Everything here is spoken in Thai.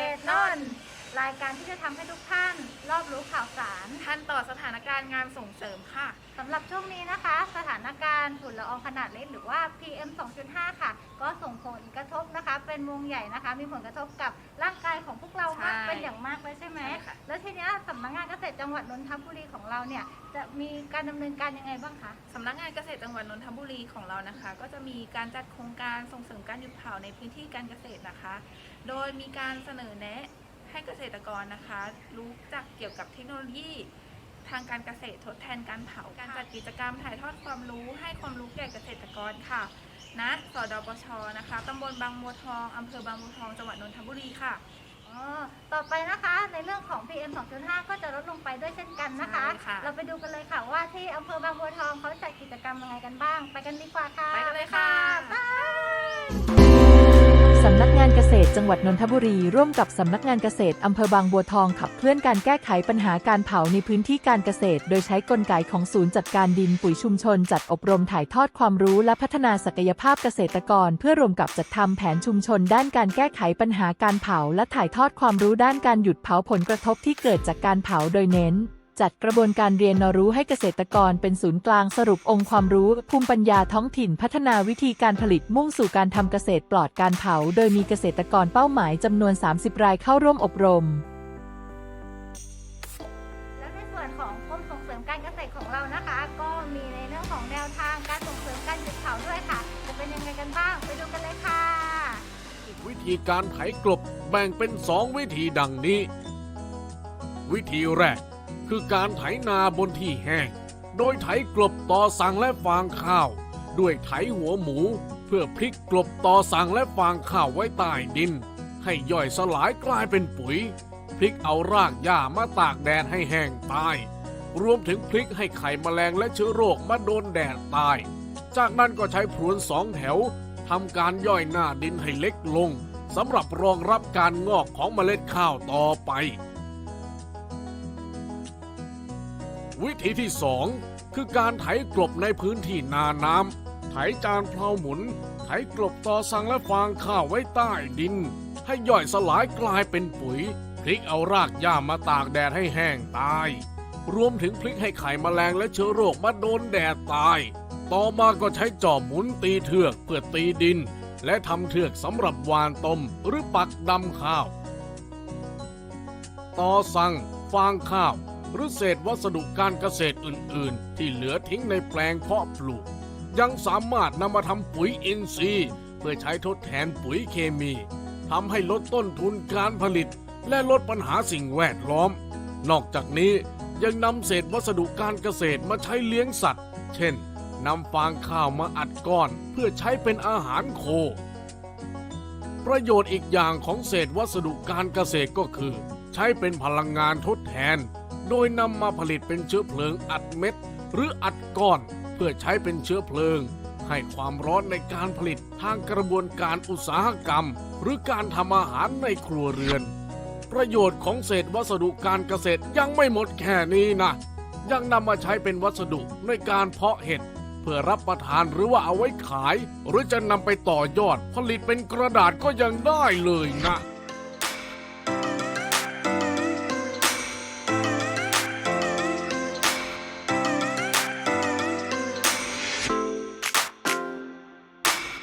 เกษตรนนท์รายการที่จะทำให้ทุกท่านรอบรู้ข่าวสารทันต่อสถานการณ์งานส่งเสริมค่ะ สำหรับช่วงนี้นะคะ สถานการณ์ฝุ่นละอองขนาดเล็กหรือว่า PM 2.5 ค่ะ ก็ส่งผลกระทบนะคะ เป็นวงใหญ่นะคะ มีผลกระทบกับร่างกายของพวกเรามากใช่เป็นอย่างมาก จังหวัดนนทบุรีของเราเนี่ยจะมีการดำเนินการยังไงบ้างคะสำนักงานเกษตรจังหวัดนนทบุรีของเรานะคะ ก็จะมีการจัดโครงการส่งเสริมการหยุดเผาในพื้นที่การเกษตรนะคะ โดยมีการเสนอแนะให้เกษตรกรนะคะ รู้จักเกี่ยวกับเทคโนโลยี ทางการเกษตรทดแทนการเผาการจัดกิจกรรมถ่ายทอดความรู้ ให้ความรู้แก่เกษตรกรค่ะณสดปชนะคะตำบลบางบัวทองอำเภอบางบัวทองจังหวัดนนทบุรีค่ะ อ๋อต่อไปนะคะในเรื่องของ PM 2.5 ก็จะลดลงไปด้วยเช่นกันนะคะ ใช่ค่ะ เราไปดูกันเลยค่ะว่าที่อำเภอบางบัวทองเขาจัดกิจกรรมยังไงกันบ้าง ไปกันดีกว่าค่ะไปกันเลยค่ะบายสำนั กงานเกษตรจังหวัดนนทบุรีร่วมกับสำนักงานเกษตรอำเภอบางบัวทองขับเคลื่อนการแก้ไขปัญหาการเผาในพื้นที่การเกษตร โดยใช้กลไกของศูนย์จัดการดินปุ๋ยชุมชน จัดอบรมถ่ายทอดความรู้และพัฒนาศักยภาพเกษตรกร เพื่อรวมกับจัดทำแผนชุมชน ด้านการแก้ไขปัญหาการเผาและถ่ายทอดความรู้ด้านการหยุดเผาผลกระทบที่เกิดจากการเผาโดยเน้น จัดกระบวนการเรียนรู้ให้เกษตรกรเป็นศูนย์กลางสรุปองค์ความรู้ ภูมิปัญญาท้องถิ่นพัฒนาวิธีการผลิตมุ่งสู่การทำเกษตรปลอดการเผา โดยมีเกษตรกรเป้าหมายจำนวน 30 รายเข้าร่วมอบรม และในส่วนของกรมส่งเสริมการเกษตรของเรานะคะ ก็มีในเรื่องของแนวทางการส่งเสริมการหยุดเผาด้วยค่ะ จะเป็นยังไงกันบ้างไปดูกันเลยค่ะ วิธีการไถกลบแบ่งเป็นสองวิธีดังนี้ วิธีแรก คือการไถนาบนที่แห้ง โดยไถกลบต่อสังและฟางข้าว ด้วยไถหัวหมู เพื่อพลิกกลบต่อสังและฟางข้าวไว้ใต้ดิน ให้ย่อยสลายกลายเป็นปุ๋ย พลิกเอารากหญ้ามาตากแดดให้แห้งตายรวมถึงพลิกให้ไข่แมลงและเชื้อโรคมาโดนแดดตาย จากนั้นก็ใช้พรวนสองแถวทำการย่อยหน้าดินให้เล็กลงสำหรับรองรับการงอกของเมล็ดข้าวต่อไป วิธีที่สองคือการไถกลบในพื้นที่นาน้ำไถจานเพลาหมุน ไถกลบต่อสังและฟางข้าวไว้ใต้ดิน ให้ย่อยสลายกลายเป็นปุ๋ย พลิกเอารากหญ้ามาตากแดดให้แห้งตาย รวมถึงพลิกให้ไข่แมลงและเชื้อโรคมาโดนแดดตาย ต่อมาก็ใช้จอบหมุนตีเทือกเพื่อตีดิน และทำเทือกสำหรับวานต้มหรือปักดำข้าว ต่อสั่งฟางข้าว หรือเศษวัสดุการเกษตรอื่น ๆ ที่เหลือทิ้งในแปลงเพาะปลูก ยังสามารถนำมาทำปุ๋ยอินทรีย์ เพื่อใช้ทดแทนปุ๋ยเคมีทำให้ลดต้นทุนการผลิต และลดปัญหาสิ่งแวดล้อม นอกจากนี้ยังนำเศษวัสดุการเกษตรมาใช้เลี้ยงสัตว์ เช่นนำฟางข้าวมาอัดก้อน เพื่อใช้เป็นอาหารโค ประโยชน์อีกอย่างของเศษวัสดุการเกษตรก็คือ ใช้เป็นพลังงานทดแทน โดยนำมาผลิตเป็นเชื้อเพลิงอัดเม็ด หรืออัดก้อน เพื่อใช้เป็นเชื้อเพลิง ให้ความร้อนในการผลิตทางกระบวนการอุตสาหกรรม หรือการทำอาหารในครัวเรือน ประโยชน์ของเศษวัสดุการเกษตรยังไม่หมดแค่นี้นะยังนำมาใช้เป็นวัสดุในการเพาะเห็ดเพื่อรับประทานหรือว่าเอาไว้ขาย หรือจะนำไปต่อยอดผลิตเป็นกระดาษก็ยังได้เลยนะ